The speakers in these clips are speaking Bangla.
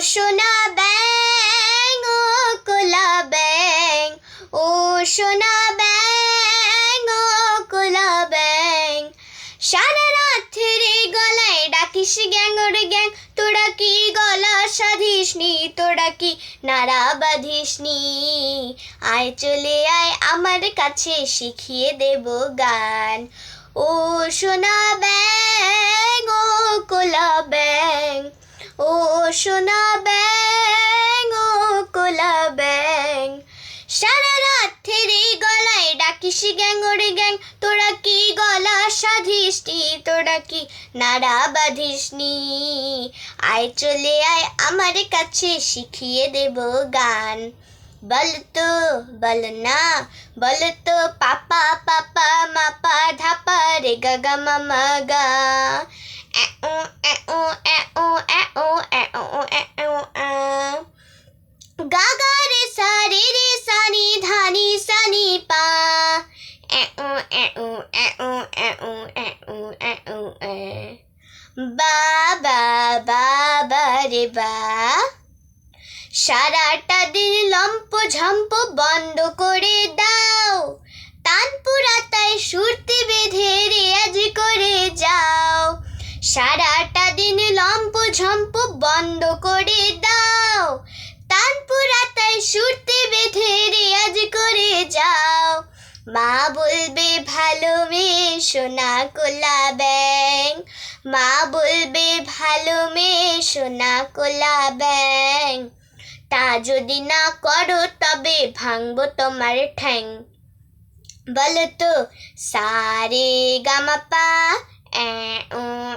সোনা ব্যাং ও কোলা ব্যাং ও সোনা ব্যাং ও কোলা ব্যাং সারা রাত ধরে গলায় ডাকিস গ্যাংর গ্যাং, তোরা কি গলা সাধিস নি তোরা কি নাড়া বাঁধিস নি আয় চলে আয়, আমার কাছে শিখিয়ে দেব গান। ও সোনা ব্যাং ও কোলা ব্যাং ও সোনা ব্যাং ও কোলা ব্যাং সারা রাত থেরে গলায় ডাকিস গ্যাংর গ্যাং, তোরা কি গলা সাধিসনি, তোরা কি নাড়া বাঁধিস নি আয় চলে আয় আমার কাছে, শিখিয়ে দেব গান। বল তো, বল না, বল তো, পাপা পাপা, মাপা, ধাপা, রে গা গা, মামা গা। এ ও এ ও এ ও এ ও ও ও রে রে পা ও ও বা সারাটা দিন লম্প ঝম্প বন্ধ করে দাও তানপুরা তাই সুরতে বেঁধে রেয়াজ করে যাও লম্প ঝম্প বন্ধ করে দাও। তানপুরা তাই সুরতে বেঁধে রেয়াজ করে যাও। মা বলবে, ভালো মেয়ে, সোনা কোলা ব্যাং। মা বলবে, ভালো মেয়ে, সোনা কোলা ব্যাং। তা যদি না করো, তবে ভাঙবো তোমার ঠ্যাং। বলো তো, সারে গামাপা, এ, ও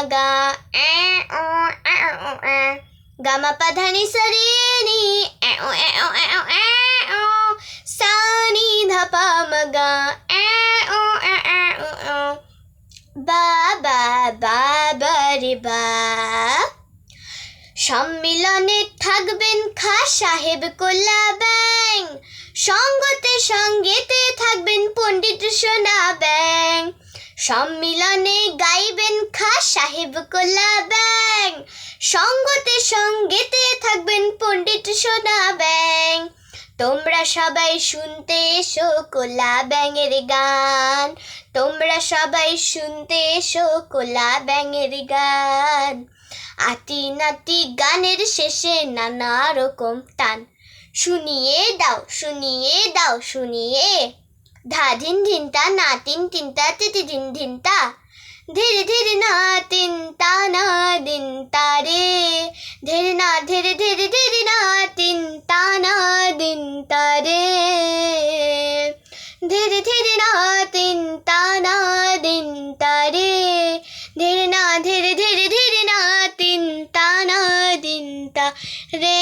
এ ও, ও ধাপা ধাপা মাগা এ ও এ ও এ গামাপা ধানি সরে নি এ ও এ ও এ ও এ ও সানি ধাপা মাগা এ ও এ এ ও ও বা বা বা বা রে বা সম্মিলনে থাকবেন খা সাহেব কোল্লা ব্যাং। সঙ্গতে সঙ্গেতে সম্মিলনে গাইবেন খা সাহেব কোল্লা ব্যাং। সঙ্গতে সঙ্গেতে থাকবেন পণ্ডিত সোনা ব্যাং। তোমরা সবাই শুনতে এসো কোলা ব্যাঙের গান। তোমরা সবাই শুনতে এসো কোলা ব্যাঙের গান। আতি নাতি গানের শেষে নানা রকম টান। শুনিয়ে দাও শুনিয়ে দাও, শুনিয়ে ধা ধিন ধিনতা না তিন তিনতা তিতি ধিন ধিনতা ধীরে ধীরে না তিন তা না দিন তারে ধীরে না ধীরে ধীরে ধীরে না তিন তা না দিন তারে ধীরে ধীরে না তিন তা না দিন তারে ধীরে না ধীরে ধীরে ধীরে না তিন তা না দিন তা রে